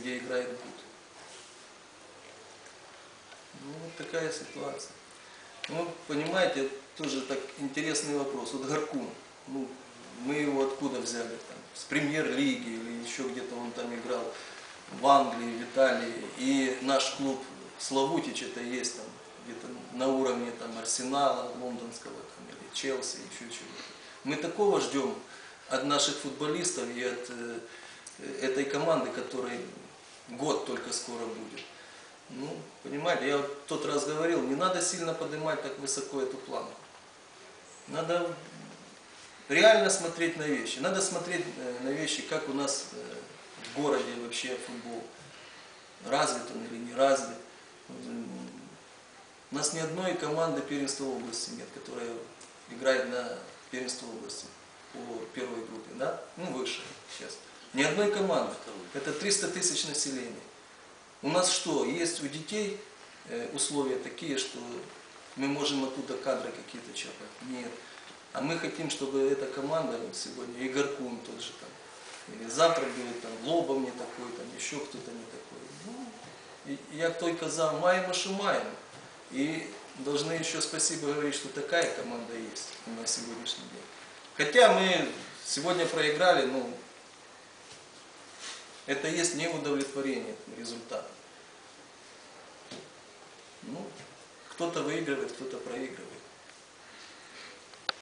где играет Гуд. Ну, вот такая ситуация. Ну, понимаете, тоже так интересный вопрос. Вот Гаркун, ну, мы его откуда взяли? Там, с премьер-лиги или еще где-то он там играл в Англии, в Италии. И наш клуб Славутич это есть там где-то на уровне там Арсенала, лондонского там, или Челси, еще чего-то. Мы такого ждем от наших футболистов и от э, этой команды, которой год только скоро будет. Ну, понимаете, я вот тот раз говорил, не надо сильно поднимать так высоко эту планку. Надо реально смотреть на вещи. Надо смотреть э, на вещи, как у нас э, в городе вообще футбол. Развит он или не развит. У нас ни одной команды первенства области нет, которая играет на первенство области по первой группе, да? Ну, выше сейчас. Ни одной команды. Это 300 тысяч населения. У нас что, есть у детей э, условия такие, что мы можем оттуда кадры какие-то черпать? Нет. А мы хотим, чтобы эта команда вот сегодня, Игоркун тот же там, или завтра будет там Лоба не такой, там еще кто-то не такой. Ну, як только за маємо, що маємо. И должны еще спасибо говорить, что такая команда есть на сегодняшний день. Хотя мы сегодня проиграли, ну, это есть неудовлетворение результатом. Ну, кто-то выигрывает, кто-то проигрывает.